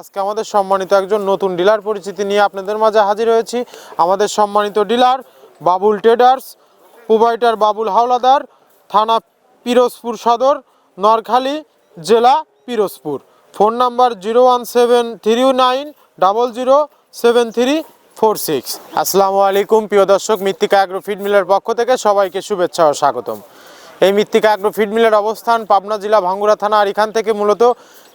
আজকে আমাদের সম্মানিত একজন নতুন ডিলার পরিচিতি নিয়ে আপনাদের মাঝে হাজির হয়েছি। আমাদের সম্মানিত dealer Babul traders provider Babul Howlader, থানা পিরোজপুর সদর, নরখালী জেলা Pirojpur. Phone number zero one seven three nine double zero seven three four six. আসসালামু আলাইকুম, প্রিয় দর্শক, মৃত্তিকা অ্যাগ্রো ফিড মিলের পক্ষ থেকে সবাইকে শুভেচ্ছা ও স্বাগতম। এই মৃত্তিকা অ্যাগ্রো ফিড মিলের অবস্থান পাবনা জেলা ভাঙ্গুড়া থানা, আর এখান থেকে মূলত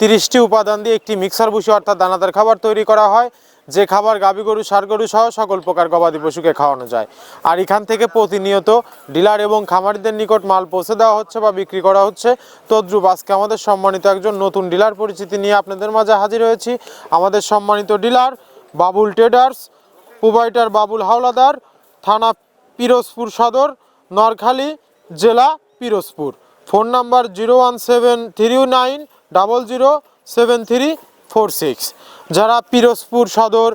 তিরিশটি উপাদান দিয়ে একটি মিক্সার ভুসি অর্থাৎ দানাদার খাবার তৈরি করা হয়। যে খাবার গাভী গরু সার গরু সহ সকল প্রকার গবাদি পশুকে খাওয়ানো যায়। আর এখান থেকে প্রতিনিয়ত ডিলার এবং খামারিদের নিকট মাল পৌঁছে দেওয়া হচ্ছে বা বিক্রি করা হচ্ছে। তদ্রুপ আজকে আমাদের সম্মানিত একজন নতুন ডিলার পরিচিতি নিয়ে আপনাদের মাঝে হাজির হয়েছি। আমাদের সম্মানিত dealer Babul traders, provider Babul Howlader, থানা পিরোজপুর সদর, নরখালী জেলা Pirojpur. Phone number zero one seven three nine double zero seven three four six. যারা পিরোজপুর সদর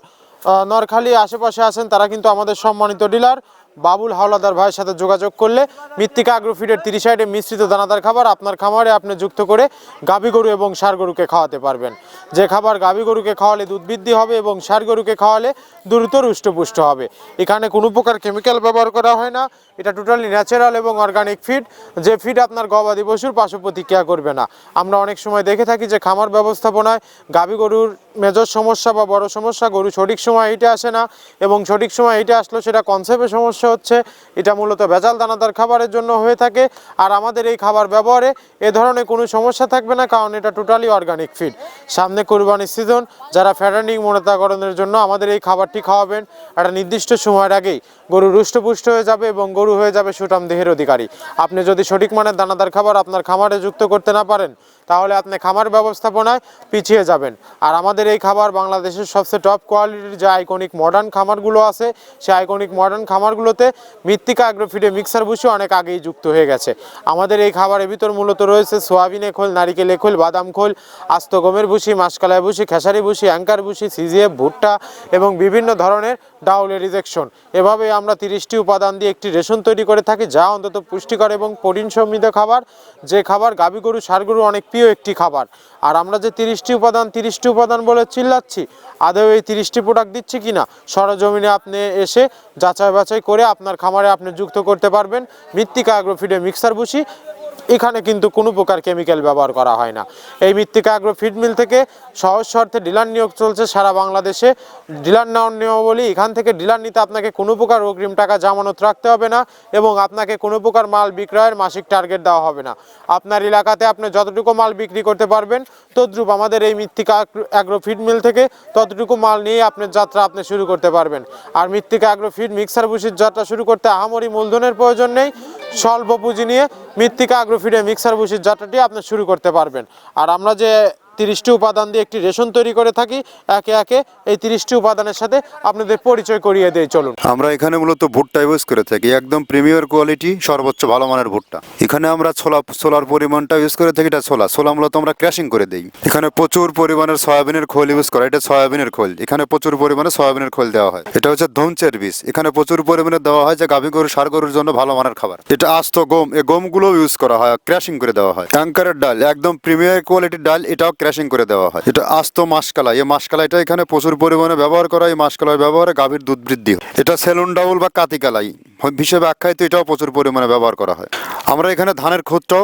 নরখালি আশেপাশে আছেন, তারা কিন্তু আমাদের সম্মানিত ডিলার। বাবুল হাওলাদার ভাইয়ের সাথে যোগাযোগ করলে মৃত্তিকা আগ্রোফিডের তিরিশ সাইডে মিশ্রিত দানাদার খাবার আপনার খামারে আপনি যুক্ত করে গাভী গরু এবং ষাঁড় গরুকে খাওয়াতে পারবেন। যে খাবার গাভী গরুকে খাওয়ালে দুধ বৃদ্ধি হবে এবং ষাঁড় গরুকে খাওয়ালে দ্রুত রুষ্টপুষ্ট হবে। এখানে কোনো প্রকার কেমিক্যাল ব্যবহার করা হয় না। এটা টোটালি ন্যাচারাল এবং অর্গানিক ফিড যে ফিড আপনার গবাদি পশুর পার্শ্ব প্রতিক্রিয়া করবে না। আমরা অনেক সময় দেখে থাকি যে খামার ব্যবস্থাপনায় গাভী গরুর মেজর সমস্যা বা বড় সমস্যা গরু সঠিক সময় হিটে আসে না এবং সঠিক সময় হিটে আসলো সেটা কনসেপ্টের সমস্যা হচ্ছে, এটা মূলত ভেজাল দানাদার খাবারের জন্য হয়ে থাকে। আর আমাদের এই খাবার ব্যবহারে এ ধরনের কোনো সমস্যা থাকবে না, কারণ এটা টোটালি অর্গানিক ফিড সামনে কোরবানির সিজন যারা ফ্যাটার্নিং মোনাতাকরণের জন্য আমাদের এই খাবারটি খাওয়াবেন, একটা নির্দিষ্ট সময়ের আগেই। গরু রুষ্টপুষ্ট হয়ে যাবে এবং গরু হয়ে যাবে সুটাম দেহের অধিকারী। আপনি যদি সঠিক মানের দানাদার খাবার আপনার খামারে যুক্ত করতে না পারেন, তাহলে আপনি খামার ব্যবস্থাপনায় পিছিয়ে যাবেন। আর আমাদের এই খাবার বাংলাদেশের সবচেয়ে টপ কোয়ালিটির যে আইকনিক মডার্ন খামারগুলো আছে, সেই আইকনিক মডার্ন খামারগুলোতে মৃত্তিকা আগ্রোফিডে মিক্সার বসে অনেক আগেই যুক্ত হয়ে গেছে। আমাদের এই খাবারের ভিতর মূলত রয়েছে সোয়াবিনে খোল, নারিকেলে খোল, বাদাম খোল, আস্ত গমের ভুসি মাসকালায় ভুসি খেসারি ভুসি অ্যাঙ্কার ভুসি সিজিএফ, ভুট্টা এবং বিভিন্ন ধরনের ডাউলের রিজেকশন এভাবে আমরা তিরিশটি উপাদান দিয়ে একটি রেশন তৈরি করে থাকি, যা অন্তত পুষ্টিকর এবং প্রোটিন সমৃদ্ধ খাবার। যে খাবার গাভী গরু ষাঁড় গরু অনেক প্রিয় একটি খাবার। আর আমরা যে তিরিশটি উপাদান তিরিশটি উপাদান বলে চিল্লাচ্ছি আদৌ এই তিরিশটি প্রোডাক্ট দিচ্ছি কিনা? সরজমিনে আপনি এসে যাচাই বাছাই করে আপনার খামারে আপনি যুক্ত করতে পারবেন। মৃত্তিকা আগ্রফিডে মিক্সার বসি। এখানে কিন্তু কোনো প্রকার কেমিক্যাল ব্যবহার করা হয় না। এই মৃত্তিকা আগ্রো ফিড মিল থেকে সহজ শর্তে ডিলার নিয়োগ চলছে সারা বাংলাদেশে। ডিলার নেওয়ার নিয়মাবলী, এখান থেকে ডিলার নিতে আপনাকে কোনো প্রকার অগ্রিম টাকা জামানত রাখতে হবে না এবং আপনাকে কোনো প্রকার মাল বিক্রয়ের মাসিক টার্গেট দেওয়া হবে না। আপনার এলাকাতে আপনি যতটুকু মাল বিক্রি করতে পারবেন, তদ্রুপ আমাদের এই মৃত্তিকা অ্যাগ্রো ফিড মিল থেকে ততটুকু মাল নিয়ে আপনার যাত্রা আপনি শুরু করতে পারবেন। আর মৃত্তিকা অ্যাগ্রো ফিড মিক্সার বুসির যাত্রা শুরু করতে আহামরি মূলধনের প্রয়োজন নেই। স্বল্প পুঁজি নিয়ে মৃত্তিকা আগ্রোফিডে মিক্সার বসির যাত্রাটি আপনি শুরু করতে পারবেন। আর আমরা যে তিরিশটি উপাদান দিয়ে একটি রেশন তৈরি করে থাকি। একে একে এই তিরিশটি উপাদানের সাথে আপনাদের পরিচয় করিয়ে দিয়ে চলুন। আমরা এখানে মূলত ভুট্টা ইউজ করে থাকি, একদম প্রিমিয়ার কোয়ালিটি, সর্বোচ্চ ভালো মানের ভুট্টা। এখানে আমরা ছোলা, ছোলার পরিমাণটা ইউজ করে থাকি, এটা ছোলা। ছোলা মূলত আমরা ক্র্যাশিং করে দিই। এখানে প্রচুর পরিমাণের সয়াবিনের খোল ইউজ করা এটা সয়াবিনের খোল। এখানে প্রচুর পরিমাণে সয়াবিনের খোল দেওয়া হয়। এটা হচ্ছে ধনচের বীজ। এখানে প্রচুর পরিমাণে দেওয়া হয় যে গাভী গরু সার গরুর জন্য ভালো মানের খাবার। এটা আস্ত গম এই গমগুলো ইউজ করা হয় ক্র্যাশিং করে দেওয়া হয়। ট্যাঙ্কারের ডাল, একদম প্রিমিয়ার কোয়ালিটির ডাল, এটাও ক্র্যাশিং করে দেওয়া হয়। এটা আস্ত মাসকালা এই মাসকালাইটা এখানে প্রচুর পরিমাণে ব্যবহার করা এই মাসকালাই ব্যবহারে গাভীর দুধ বৃদ্ধি হয়। এটা সেলুন ডাউল বা কাতিকালাই হিসেবে আখ্যায়িত, এটাও প্রচুর পরিমাণে ব্যবহার করা হয়। আমরা এখানে ধানের খুদটাও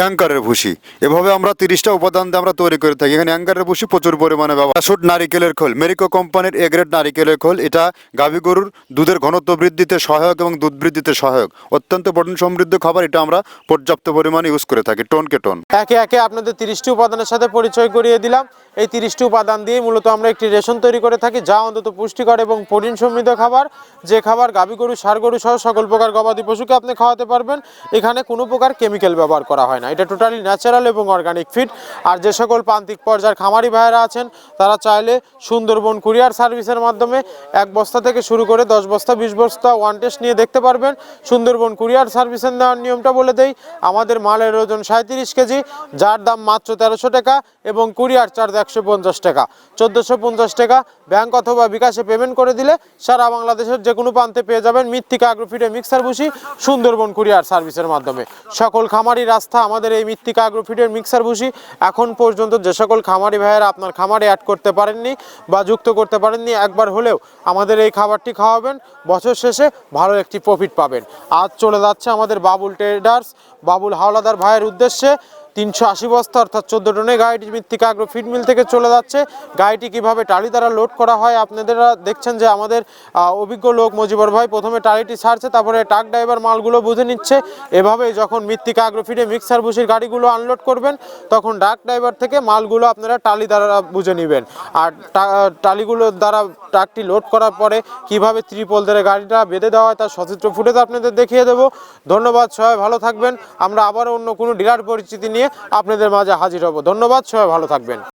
অ্যাঙ্কারের ভুসি এভাবে আমরা তিরিশটা উপাদান দিয়ে আমরা তৈরি করে থাকি। এখানে অ্যাঙ্কারের ভুসি প্রচুর পরিমাণে ব্যবহার শুট নারিকেলের খোল। মেরিকো কোম্পানির এগ্রেড নারিকেলের খোল। এটা গাভী গরুর দুধের ঘনত্ব বৃদ্ধিতে সহায়ক এবং দুধ বৃদ্ধিতে সহায়ক। অত্যন্ত প্রোটিন সমৃদ্ধ খাবার। এটা আমরা পর্যাপ্ত পরিমাণে ইউজ করে থাকি টনকে টন। একে একে আপনাদের তিরিশটি উপাদানের সাথে পরিচয় করিয়ে দিলাম। এই তিরিশটি উপাদান দিয়ে মূলত আমরা একটি রেশন তৈরি করে থাকি, যা অন্তত পুষ্টিকর এবং প্রোটিন সমৃদ্ধ খাবার। যে খাবার গাভী গরু সার গরু সহ সকল প্রকার গবাদি পশুকে আপনি খাওয়াতে পারবেন। এখানে কোনো প্রকার কেমিক্যাল ব্যবহার করা করা হয় না। এটা টোটালি ন্যাচারাল এবং অর্গানিক ফিড আর যে সকল প্রান্তিক পর্যায়ের খামারি ভাইয়েরা আছেন, তারা চাইলে সুন্দরবন কুরিয়ার সার্ভিসের মাধ্যমে এক বস্তা থেকে শুরু করে দশ বস্তা, বিশ বস্তা ওয়ান টেস্ট নিয়ে দেখতে পারবেন। সুন্দরবন কুরিয়ার সার্ভিসের নেওয়ার নিয়মটা বলে দেই। আমাদের মালের ওজন সাঁত্রিশ কেজি, যার দাম মাত্র তেরোশো টাকা এবং কুরিয়ার চার্জ একশো পঞ্চাশ টাকা। চোদ্দোশো পঞ্চাশ টাকা ব্যাংক অথবা বিকাশে পেমেন্ট করে দিলে সারা বাংলাদেশের যে কোনো প্রান্তে পেয়ে যাবেন মৃত্তিকা আগ্রোফিডে মিক্সার ভুসি সুন্দরবন কুরিয়ার সার্ভিসের মাধ্যমে। সকল খামারি রাস্তা আমাদের এই মৃত্তিকা আগ্রোফিডের মিক্সার ভুষি এখন পর্যন্ত যে সকল খামারি ভাইয়েরা আপনার খামারে অ্যাড করতে পারেননি বা যুক্ত করতে পারেননি, একবার হলেও আমাদের এই খাবারটি খাওয়াবেন। বছর শেষে ভালো একটি প্রফিট পাবেন। আজ চলে যাচ্ছে আমাদের বাবুল ট্রেডার্স বাবুল হাওলাদার ভাইয়ের উদ্দেশ্যে তিনশো আশি বস্তা, অর্থাৎ চোদ্দ টনে গাড়িটি মৃত্তিকা আগ্রো ফিড মিল থেকে চলে যাচ্ছে। গাড়িটি কীভাবে টালি দ্বারা লোড করা হয় আপনাদেরা দেখছেন যে আমাদের অভিজ্ঞ লোক মজিবর ভাই প্রথমে টালিটি ছাড়ছে, তারপরে ট্রাক ড্রাইভার মালগুলো বুঝে নিচ্ছে। এভাবে যখন মৃত্তিকা আগ্রো ফিডে মিক্সার বুসির গাড়িগুলো আনলোড করবেন, তখন ট্রাক ড্রাইভার থেকে মালগুলো আপনারা টালি দ্বারা বুঝে নেবেন। আর টা- টালিগুলোর দ্বারা ট্রাকটি লোড করার পরে কীভাবে ত্রিপল ধরে গাড়িটা বেঁধে দেওয়া হয়, তার সচিত্র ফুটেজ আপনাদের দেখিয়ে দেবো। ধন্যবাদ, সবাই ভালো থাকবেন। আমরা আবার অন্য কোনো ডিলার পরিচিতি নিয়ে আপনাদের মাঝে হাজির হব। ধন্যবাদ সবাই ভালো থাকবেন।